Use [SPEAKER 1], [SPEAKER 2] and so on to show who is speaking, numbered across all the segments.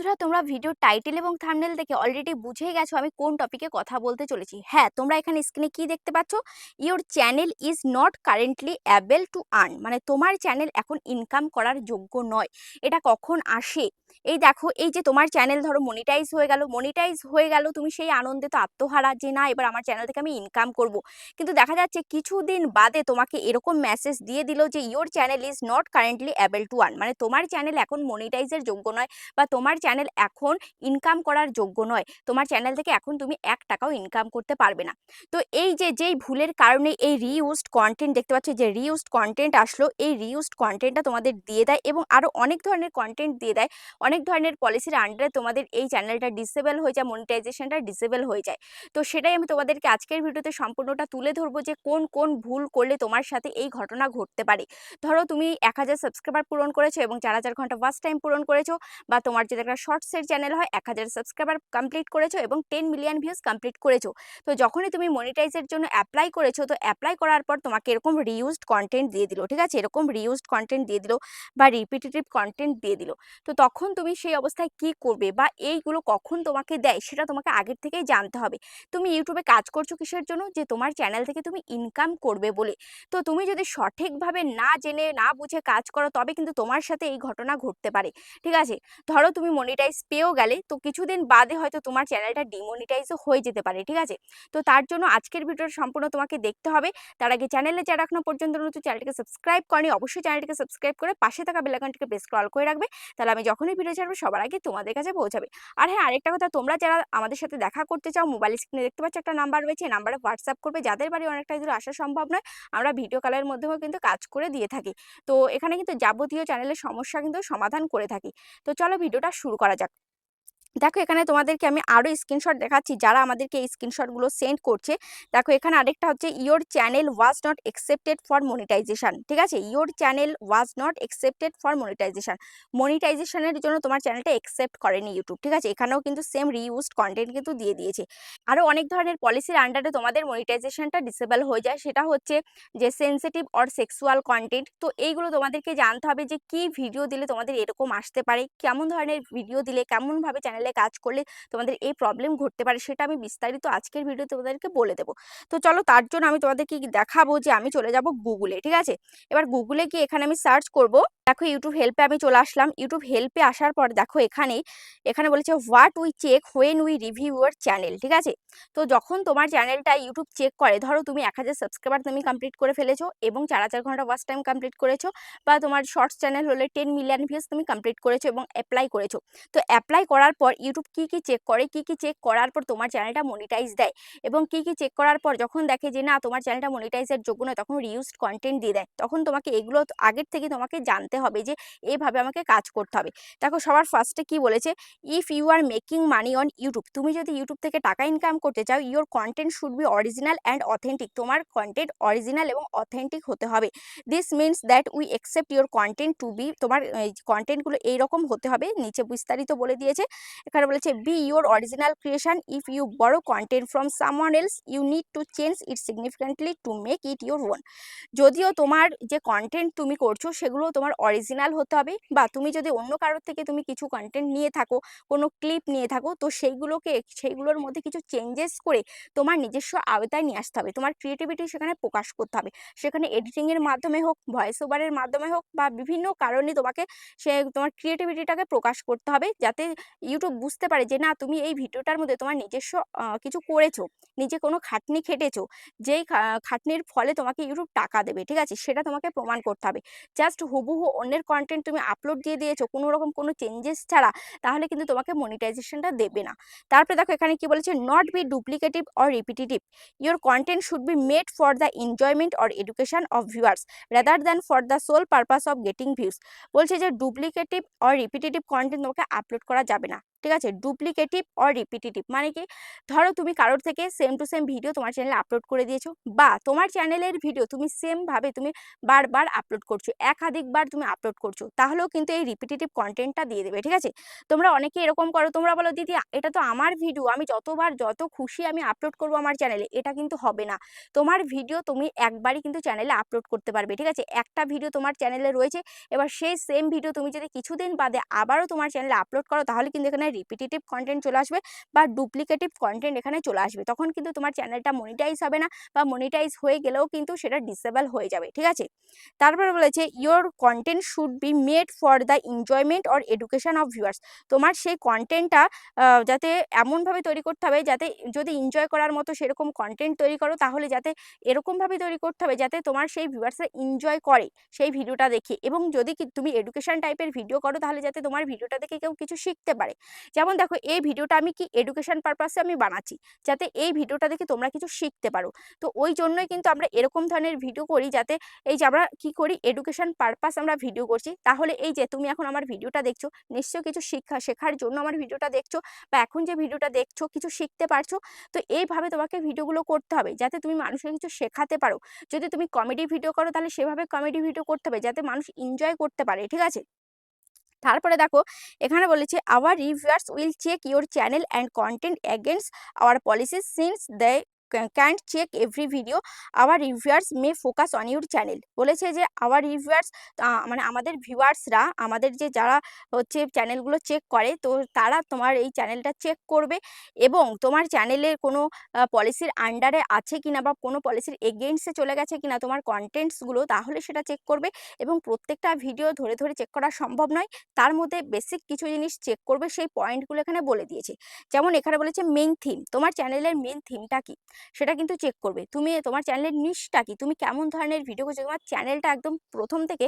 [SPEAKER 1] বন্ধুরা, তোমরা video title এবং থামনেল দেখে অলরেডি বুঝে গেছো আমি কোন টপিকে কথা বলতে চলেছি। হ্যাঁ তোমরা এখানে স্ক্রিনে কি দেখতে পাচ্ছ? Your channel is not currently able to earn মানে তোমার চ্যানেল এখন ইনকাম করার যোগ্য নয়। এটা কখন আসে? এই দেখো, এই যে তোমার চ্যানেল ধরো মনিটাইজ হয়ে গেল মনিটাইজ হয়ে গেল, তুমি সেই আনন্দে তো আত্মহারা যে না, এবার আমার চ্যানেল থেকে আমি ইনকাম করব। কিন্তু দেখা যাচ্ছে কিছুদিন বাদে তোমাকে এরকম মেসেজ দিয়ে দিল যে your channel is not currently able to earn মানে তোমার চ্যানেল এখন মনিটাইজের যোগ্য নয়, বা তোমার চ্যানেল এখন ইনকাম করার যোগ্য নয়, তোমার চ্যানেল থেকে এখন তুমি এক টাকাও ইনকাম করতে পারবে না। তো এই যে, যেই ভুলের কারণে এই রিউজড কন্টেন্ট দেখতে পাচ্ছ, যে রিউজড কন্টেন্ট আসলো, এই রিউজড কন্টেন্টটা তোমাদের দিয়ে দেয় এবং আরও অনেক ধরনের কন্টেন্ট দিয়ে দেয়। অনেক ধরনের পলিসির আন্ডারে তোমাদের এই চ্যানেলটা ডিসেবল হয়ে যায় মনিটাইজেশনটা ডিসেবল হয়ে যায়। তো সেটাই আমি তোমাদেরকে আজকের ভিডিওতে সম্পূর্ণটা তুলে ধরবো যে কোন কোন ভুল করলে তোমার সাথে এই ঘটনা ঘটতে পারে। ধরো তুমি এক হাজার সাবস্ক্রাইবার পূরণ করেছ এবং চার হাজার ঘণ্টা ফার্স্ট টাইম পূরণ করেছ বা তোমার যদি একটা শর্টসের চ্যানেল হয়, এক হাজার সাবস্ক্রাইবার কমপ্লিট করেছ এবং টেন মিলিয়ন ভিউজ কমপ্লিট করেছ। তো যখনই তুমি মনিটাইজের জন্য অ্যাপ্লাই করেছ, তো অ্যাপ্লাই করার পর তোমাকে এরকম রিউজড কন্টেন্ট দিয়ে দিল, ঠিক আছে? এরকম রিউজড কন্টেন্ট দিয়ে দিল বা রিপিটেটিভ কন্টেন্ট দিয়ে দিল। তো তখন তুমি সেই অবস্থায় কি করবে বা এইগুলো কখন তোমাকে দেয় সেটা তোমাকে আগের থেকেই জানতে হবে। তুমি ইউটিউবে কাজ করছ কিসের জন্য? যে তোমার চ্যানেল থেকে তুমি ইনকাম করবে বলে। তো তুমি যদি সঠিকভাবে না জেনে, না বুঝে কাজ করো, তবে কিন্তু তোমার সাথে এই ঘটনা ঘটতে পারে। ঠিক আছে? ধরো তুমি মনিটাইজ পেয়েও গেলে, তো কিছুদিন বাদে হয়তো তোমার চ্যানেলটা ডিমনিটাইজও হয়ে যেতে পারে। ঠিক আছে? তো তার জন্য আজকের ভিডিওটা সম্পূর্ণ তোমাকে দেখতে হবে। তার আগে চ্যানেলে যারা এখনও পর্যন্ত নতুন চ্যানেলটিকে সাবস্ক্রাইব করেনি, অবশ্যই চ্যানেলটিকে সাবস্ক্রাইব করে পাশে থাকা বেলাকনটিকে প্রেস কল করে রাখবে। তাহলে আমি যখনই ভিডিও ছাড়বে সবার আগে তোমাদের কাছে পৌঁছাবে। আর হ্যাঁ আরেকটা কথা, তোমরা যারা আমাদের সাথে দেখা করতে চাও মোবাইল স্ক্রিনে দেখতে পাচ্ছ একটা নাম্বার রয়েছে, এই নাম্বারে হোয়াটসঅ্যাপ করবে। যাদের বাড়ি অনেকটা দূর আসা সম্ভব নয়, আমরা ভিডিও কলের মধ্যেও কিন্তু কাজ করে দিয়ে থাকি। তো এখানে কিন্তু যাবতীয় চ্যানেলের সমস্যা কিন্তু সমাধান করে থাকি। তো চলো ভিডিওটা শুরু করা যাক। দেখো এখানে তোমাদেরকে আমি আরও স্ক্রিনশট দেখাচ্ছি, যারা আমাদেরকে এই স্ক্রিনশটগুলো সেন্ড করছে। দেখো এখানে আরেকটা হচ্ছে your channel was not accepted for monetization ঠিক আছে? Your channel was not accepted for monetization মনিটাইজেশানের জন্য তোমার চ্যানেলটা একসেপ্ট করেনি ইউটিউব ঠিক আছে? এখানেও কিন্তু সেম রিউজড কন্টেন্ট কিন্তু দিয়ে দিয়েছে। আরও অনেক ধরনের পলিসির আন্ডারে তোমাদের মনিটাইজেশনটা ডিসেবল হয়ে যায়। সেটা হচ্ছে যে সেন্সিটিভ অর সেক্সুয়াল কন্টেন্ট তো এইগুলো তোমাদেরকে জানতে হবে যে, কি ভিডিও দিলে তোমাদের এরকম আসতে পারে? কেমন ধরনের ভিডিও দিলে? কেমনভাবে চ্যানেল চ্যানেলে কাজ করলে তোমাদের এই প্রবলেম ঘটতে পারে সেটা আমি বিস্তারিত আজকের ভিডিও তোমাদেরকে বলে দেবো। তো চলো তার জন্য আমি তোমাদেরকে দেখাবো যে আমি চলে যাব গুগলে ঠিক আছে? এবার গুগলে গিয়ে এখানে আমি সার্চ করব। দেখো ইউটিউব হেল্পে আমি চলে আসলাম। ইউটিউব হেল্পে আসার পর দেখো এখানে এখানে বলেছে what we check when we review your channel ঠিক আছে? তো যখন তোমার চ্যানেলটা ইউটিউব চেক করে, ধরো তুমি এক হাজার সাবস্ক্রাইবার তুমি কমপ্লিট করে ফেলেছো এবং চার হাজার ঘণ্টা ফার্স্ট টাইম কমপ্লিট করেছ বা তোমার শর্টস চ্যানেল হলে টেন মিলিয়ন ভিউজ তুমি কমপ্লিট করেছ এবং অ্যাপ্লাই করেছ। তো অ্যাপ্লাই করার পর ইউটিউব কি কি চেক করে, কি কি চেক করার পর তোমার চ্যানেলটা মনিটাইজ দেয় এবং কি কি চেক করার পর যখন দেখে যে না তোমার চ্যানেলটা মনিটাইজের যোগ্য নয় তখন রিউজড কন্টেন্ট দিয়ে দেয়। তখন তোমাকে এগুলো আগের থেকে তোমাকে জানতে হবে যে এইভাবে আমাকে কাজ করতে হবে। দেখো সবার ফার্স্টে কি বলেছে if you are making money on YouTube তুমি যদি ইউটিউব থেকে টাকা ইনকাম করতে চাও your content should be original and authentic তোমার কন্টেন্ট অরিজিনাল এবং অথেন্টিক হতে হবে। This means that we accept your content to be তোমার কন্টেন্টগুলো এইরকম হতে হবে। নিচে বিস্তারিত বলে দিয়েছে এখানে বলেছে be your original creation if you borrow content from someone else you need to change it significantly to make it your own যদিও তোমার যে কন্টেন্ট তুমি করছ, সেগুলো তোমার অরিজিনাল হতে হবে বা তুমি যদি অন্য কারোর থেকে তুমি কিছু কন্টেন্ট নিয়ে থাকো, কোনো ক্লিপ নিয়ে থাকো, তো সেইগুলোকে, সেইগুলোর মধ্যে কিছু চেঞ্জেস করে তোমার নিজস্ব আওতায় নিয়ে আসতে হবে। তোমার ক্রিয়েটিভিটি সেখানে প্রকাশ করতে হবে। সেখানে এডিটিংয়ের মাধ্যমে হোক ভয়েস ওভারের মাধ্যমে হোক বা বিভিন্ন কারণে তোমাকে সে তোমার ক্রিয়েটিভিটিটাকে প্রকাশ করতে হবে, যাতে ইউটিউব বুঝতে পারে যে, না, তুমি এই ভিডিওটার মধ্যে তোমার নিজস্ব কিছু করেছ, নিজে কোনো খাটনি খেটেছো, যেই খাটনির ফলে তোমাকে ইউটিউব টাকা দেবে, ঠিক আছে? সেটা তোমাকে প্রমাণ করতে হবে। জাস্ট হুবহু অন্যের কন্টেন্ট তুমি আপলোড দিয়ে দিয়েছ, কোনো রকম কোনো চেঞ্জেস ছাড়া, তাহলে কিন্তু তোমাকে মনিটাইজেশনটা দেবে না। তারপরে দেখো এখানে কি বলেছে not be duplicative or repetitive your content should be made for the enjoyment or education of viewers rather than for the sole purpose of getting views বলছে যে ডুপ্লিকেটিভ অর রিপিটেটিভ কন্টেন্ট তোমাকে আপলোড করা যাবে না। ঠিক আছে? ডুপ্লিকেটিভ or repetitive মানে কি? ধরো তুমি কারোর থেকে সেম টু সেম ভিডিও তোমার চ্যানেলে আপলোড করে দিয়েছ বা তোমার চ্যানেলের ভিডিও তুমি সেমভাবে তুমি বারবার আপলোড করছ একাধিকবার তুমি আপলোড করছ, তাহলেও কিন্তু এই রিপিটেটিভ কন্টেন্টটা দিয়ে দেবে, ঠিক আছে? তোমরা অনেকে এরকম করো, তোমরা বলো, দিদি, এটা তো আমার ভিডিও আমি যতবার যত খুশি আমি আপলোড করব আমার চ্যানেলে এটা কিন্তু হবে না। তোমার ভিডিও তুমি একবারই কিন্তু চ্যানেলে আপলোড করতে পারবে, ঠিক আছে? একটা ভিডিও তোমার চ্যানেলে রয়েছে, এবার সেই সেম ভিডিও তুমি যদি কিছুদিন বাদে আবারও তোমার চ্যানেলে আপলোড করো, তাহলে কিন্তু এখানে রিপিটেটিভ কন্টেন্ট চলে আসবে বা ডুপ্লিকেটিভ কন্টেন্ট এখানে চলে আসবে। তখন কিন্তু তোমার চ্যানেলটা মনিটাইজ হবে না বা মনিটাইজ হয়ে গেলেও কিন্তু সেটা ডিসেবল হয়ে যাবে, ঠিক আছে? তারপরে বলেছে your content should be made for the enjoyment or education of viewers তোমার সেই কন্টেন্টটা যাতে এমনভাবে তৈরি করতে হবে যাতে যদি এনজয় করার মতো সেরকম কন্টেন্ট তৈরি করো, তাহলে যাতে এরকমভাবে তৈরি করতে হবে যাতে তোমার সেই ভিউয়ার্সরা এনজয় করে সেই ভিডিওটা দেখে। এবং যদি তুমি এডুকেশন টাইপের ভিডিও করো, তাহলে যাতে তোমার ভিডিওটা দেখে কেউ কিছু শিখতে পারে। যেমন দেখো, এই ভিডিওটা আমি কি এডুকেশন পারপাসে আমি বানাচ্ছি? যাতে এই ভিডিওটা দেখে তোমরা কিছু শিখতে পারো। তো ওই জন্যই কিন্তু আমরা এরকম ধরনের ভিডিও করি যাতে এই যে আমরা কি করি এডুকেশন পারপাস আমরা ভিডিও করছি। তাহলে এই যে তুমি এখন আমার ভিডিওটা দেখছ, নিশ্চয়ই কিছু শিক্ষা শেখার জন্য আমার ভিডিওটা দেখছ বা এখন যে ভিডিওটা দেখছ, কিছু শিখতে পারছ। তো এইভাবে তোমাকে ভিডিওগুলো করতে হবে যাতে তুমি মানুষকে কিছু শেখাতে পারো। যদি তুমি কমেডি ভিডিও করো, তাহলে সেভাবে কমেডি ভিডিও করতে হবে যাতে মানুষ এনজয় করতে পারে, ঠিক আছে? তারপরে দেখো, এখানে বলেছে our reviewers will check your channel and content against our policy since they can't check every video our reviewers may focus on your channel বলেছে যে আওয়ার রিভিউয়ার্স মানে আমাদের ভিউয়ার্সরা আমাদের যে যারা হচ্ছে চ্যানেলগুলো চেক করে, তো তারা তোমার এই চ্যানেলটা চেক করবে এবং তোমার চ্যানেলের কোনো পলিসির আন্ডারে আছে কিনা বা কোনো পলিসির এগেনস্টে চলে গেছে কিনা তোমার কন্টেন্টসগুলো তাহলে সেটা চেক করবে এবং প্রত্যেকটা ভিডিও ধরে ধরে চেক করা সম্ভব নয়। তার মধ্যে বেসিক কিছু জিনিস চেক করবে, সেই পয়েন্টগুলো এখানে বলে দিয়েছে। যেমন এখানে বলেছে মেন থিম তোমার চ্যানেলের মেন থিমটা কি? সেটা কিন্তু চেক করবে। তুমি তোমার চ্যানেলের নিশটা কি? তুমি কেমন ধরনের ভিডিও করছ? তোমার চ্যানেলটা একদম প্রথম থেকে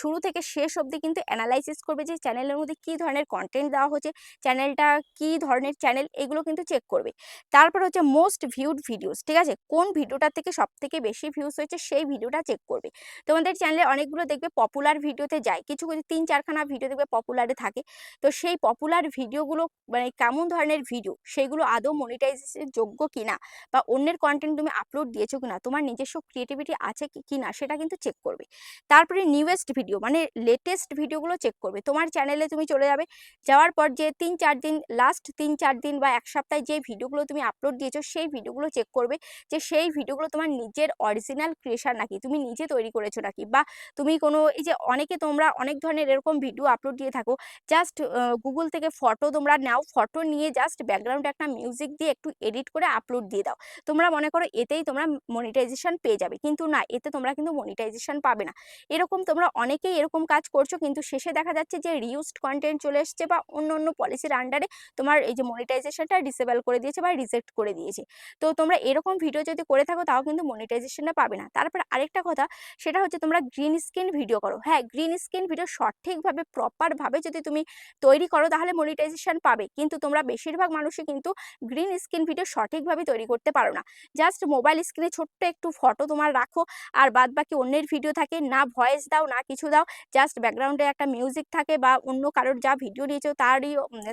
[SPEAKER 1] শুরু থেকে শেষ অবধি কিন্তু অ্যানালাইসিস করবে যে চ্যানেলের মধ্যে কী ধরনের কন্টেন্ট দেওয়া হচ্ছে চ্যানেলটা কি ধরনের চ্যানেল এগুলো কিন্তু চেক করবে। তারপর হচ্ছে মোস্ট ভিউড ভিডিওস ঠিক আছে? কোন ভিডিওটা থেকে সব থেকে বেশি ভিউস হয়েছে সেই ভিডিওটা চেক করবে। তোমাদের চ্যানেলে অনেকগুলো দেখবে পপুলার ভিডিওতে যায়। কিছু কিছু তিন চারখানা ভিডিও দেখবে পপুলারে থাকে। তো সেই পপুলার ভিডিওগুলো মানে কেমন ধরনের ভিডিও সেগুলো আদৌ মনিটাইজেশন যোগ্য কিনা বা অন্যের কন্টেন্ট তুমি আপলোড দিয়েছ কিনা, তোমার নিজস্ব ক্রিয়েটিভিটি আছে কি না সেটা কিন্তু চেক করবে। তারপরে নিউয়েস্ট ভিডিও মানে লেটেস্ট ভিডিওগুলো চেক করবে। তোমার চ্যানেলে তুমি চলে যাবে, যাওয়ার পর যে তিন চার দিন লাস্ট তিন চার দিন বা এক সপ্তাহে যে ভিডিওগুলো তুমি আপলোড দিয়েছ, সেই ভিডিওগুলো চেক করবে যে সেই ভিডিওগুলো তোমার নিজের অরিজিনাল ক্রিয়েশন নাকি, তুমি নিজে তৈরি করেছ নাকি বা তুমি কোনো, এই যে অনেকে তোমরা অনেক ধরনের এরকম ভিডিও আপলোড দিয়ে থাকো জাস্ট গুগল থেকে ফটো তোমরা নাও ফটো নিয়ে জাস্ট ব্যাকগ্রাউন্ডে একটা মিউজিক দিয়ে একটু এডিট করে আপলোড দিয়ে দাও। তোমরা মনে করো এতেই তোমরা মনিটাইজেশন পেয়ে যাবে। কিন্তু না, এতে তোমরা কিন্তু মনিটাইজেশন পাবে না। এরকম তোমরা অনেকেই এরকম কাজ করছ, কিন্তু শেষে দেখা যাচ্ছে যে রিউজড কন্টেন্ট চলে এসছে বা অন্য অন্য পলিসির আন্ডারে তোমার এই যে মনিটাইজেশনটা ডিসেবল করে দিয়েছে বা রিজেক্ট করে দিয়েছে। তো তোমরা এরকম ভিডিও যদি করে থাকো, তাও কিন্তু মনিটাইজেশনটা পাবে না। তারপর আরেকটা কথা, সেটা হচ্ছে তোমরা গ্রিন স্ক্রিন ভিডিও করো। হ্যাঁ গ্রিন স্ক্রিন ভিডিও সঠিকভাবে প্রপারভাবে যদি তুমি তৈরি করো, তাহলে মনিটাইজেশন পাবে। কিন্তু তোমরা বেশিরভাগ মানুষই কিন্তু গ্রিন স্ক্রিন ভিডিও সঠিকভাবে তৈরি করতে পারো না। জাস্ট মোবাইল স্ক্রিনে ছোট্ট একটু ফটো তোমার রাখো, আর বাদ বাকি অন্যের ভিডিও থাকে, না ভয়েস দাও, না কিছু দাও জাস্ট ব্যাকগ্রাউন্ডে একটা মিউজিক থাকে বা অন্য কারোর যা ভিডিও নিয়েছো তারই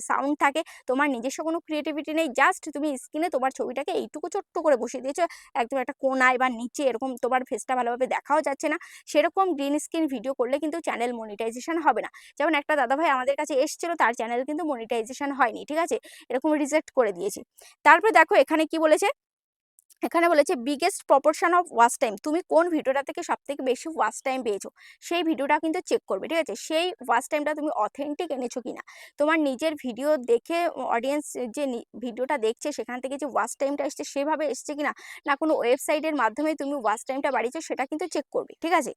[SPEAKER 1] সাউন্ড থাকে, তোমার নিজস্ব কোনো ক্রিয়েটিভিটি নেই জাস্ট তুমি স্ক্রিনে তোমার ছবিটাকে এইটুকু ছোট্ট করে বসিয়ে দিয়েছ, একদম একটা কোনায় বা নিচে এরকম তোমার ফেসটা ভালোভাবে দেখাও যাচ্ছে না। সেরকম গ্রিন স্ক্রিন ভিডিও করলে কিন্তু চ্যানেল মনিটাইজেশন হবে না। যেমন একটা দাদাভাই আমাদের কাছে এসেছিল, তার চ্যানেল কিন্তু মনিটাইজেশন হয়নি, ঠিক আছে? এরকম রিজেক্ট করে দিয়েছি। তারপরে দেখো এখানে কি বলেছে? এখানে বলেছে biggest proportion of watch time তুমি কোন ভিডিওটা থেকে সব থেকে বেশি ওয়াচ টাইম পেয়েছ, সেই ভিডিওটা কিন্তু চেক করবে, ঠিক আছে? সেই ওয়াচ টাইমটা তুমি অথেন্টিক এনেছো কিনা। তোমার নিজের ভিডিও দেখে অডিয়েন্স যে ভিডিওটা দেখছে, সেখান থেকে যে ওয়াচ টাইমটা এসছে, সেভাবে এসছে কিনা, না কোনো ওয়েবসাইটের মাধ্যমে তুমি ওয়াচ টাইমটা বাড়িয়েছো, সেটা কিন্তু চেক করবে, ঠিক আছে?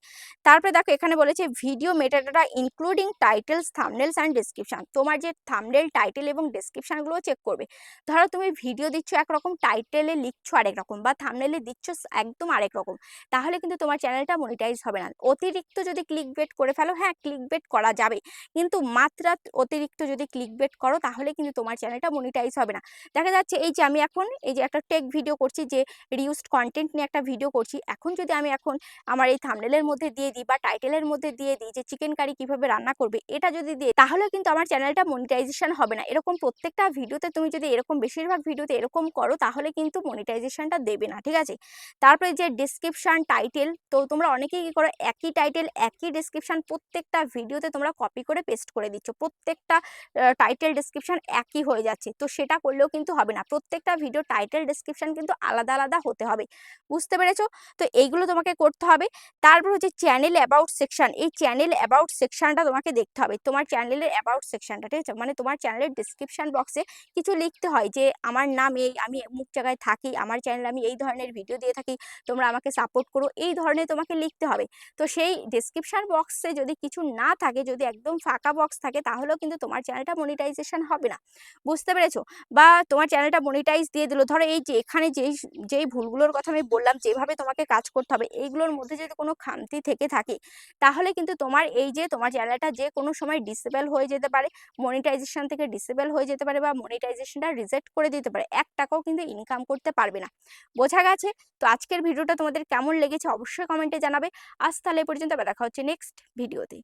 [SPEAKER 1] তারপরে দেখো, এখানে বলেছে video metadata including titles thumbnails and description তোমার যে থামনেল টাইটেল এবং ডিসক্রিপশানগুলো চেক করবে। ধরো তুমি ভিডিও দিচ্ছ একরকম টাইটেলে লিখছো আরেক রকম রকম বা থামনেলে দিচ্ছ একদম আরেক রকম। তাহলে কিন্তু তোমার চ্যানেলটা মনিটাইজ হবে না। অতিরিক্ত যদি ক্লিক বেট করে ফেলো হ্যাঁ ক্লিক বেট করা যাবে। কিন্তু মাত্রা অতিরিক্ত যদি ক্লিক বেট করো, তাহলে কিন্তু তোমার চ্যানেলটা মনিটাইজ হবে না। দেখা যাচ্ছে এই যে আমি এখন, এই যে একটা টেক ভিডিও করছি যে রিউজড কন্টেন্ট নিয়ে একটা ভিডিও করছি। এখন যদি আমি এখন আমার এই থামনেলের মধ্যে দিয়ে দিই বা টাইটেলের মধ্যে দিয়ে দিই যে চিকেন কারি কীভাবে রান্না করবে, এটা যদি দিই তাহলে কিন্তু আমার চ্যানেলটা মনিটাইজেশন হবে না। এরকম প্রত্যেকটা ভিডিওতে তুমি যদি এরকম, বেশিরভাগ ভিডিওতে এরকম করো, তাহলে কিন্তু মনিটাইজেশনটা দেবে না, ঠিক আছে? তারপরে যে ডিসক্রিপশান টাইটেল তো তোমরা অনেকেই কী করো, একই টাইটেল একই ডিসক্রিপশান প্রত্যেকটা ভিডিওতে তোমরা কপি করে পেস্ট করে দিচ্ছ। প্রত্যেকটা টাইটেল ডিসক্রিপশান একই হয়ে যাচ্ছে। তো সেটা করলেও কিন্তু হবে না। প্রত্যেকটা ভিডিও টাইটেল ডিসক্রিপশান কিন্তু আলাদা আলাদা হতে হবে। বুঝতে পেরেছ? তো এইগুলো তোমাকে করতে হবে। তারপর হচ্ছে চ্যানেল অ্যাবাউট সেকশন এই চ্যানেল অ্যাবাউট সেকশনটা তোমাকে দেখতে হবে। তোমার চ্যানেলের অ্যাবাউট সেকশনটা ঠিক আছে? মানে তোমার চ্যানেলের ডিসক্রিপশন বক্সে কিছু লিখতে হয় যে, আমার নাম এই, আমি অমুক জায়গায় থাকি, আমার চ্যানেলে আমি এই ধরনের ভিডিও দিয়ে থাকি, তোমরা আমাকে সাপোর্ট করো, এই ধরনের তোমাকে লিখতে হবে। তো সেই ডিসক্রিপশন বক্সে যদি কিছু না থাকে, যদি একদম ফাঁকা বক্স থাকে, তাহলেও কিন্তু তোমার চ্যানেলটা মনিটাইজেশন হবে না। বুঝতে পেরেছ? বা তোমার চ্যানেলটা মনিটাইজ দিয়ে দিল। ধরো এই যে এখানে যেই যেই ভুলগুলোর কথা আমি বললাম, যেভাবে তোমাকে কাজ করতে হবে, এইগুলোর মধ্যে যদি কোনো খামতি থেকে থাকে, তাহলে কিন্তু তোমার এই যে তোমার চ্যানেলটা যে কোনো সময় ডিসেবল হয়ে যেতে পারে মনিটাইজেশন থেকে ডিসেবল হয়ে যেতে পারে বা মনিটাইজেশনটা রিজেক্ট করে দিতে পারে, এক টাকাও কিন্তু ইনকাম করতে পারবে না। বোঝা গেছে। তো আজকের ভিডিওটা তোমাদের কেমন লেগেছে অবশ্যই কমেন্টে জানাবে। আজ তাহলে পর্যন্ত দেখা হচ্ছে নেক্সট ভিডিওতে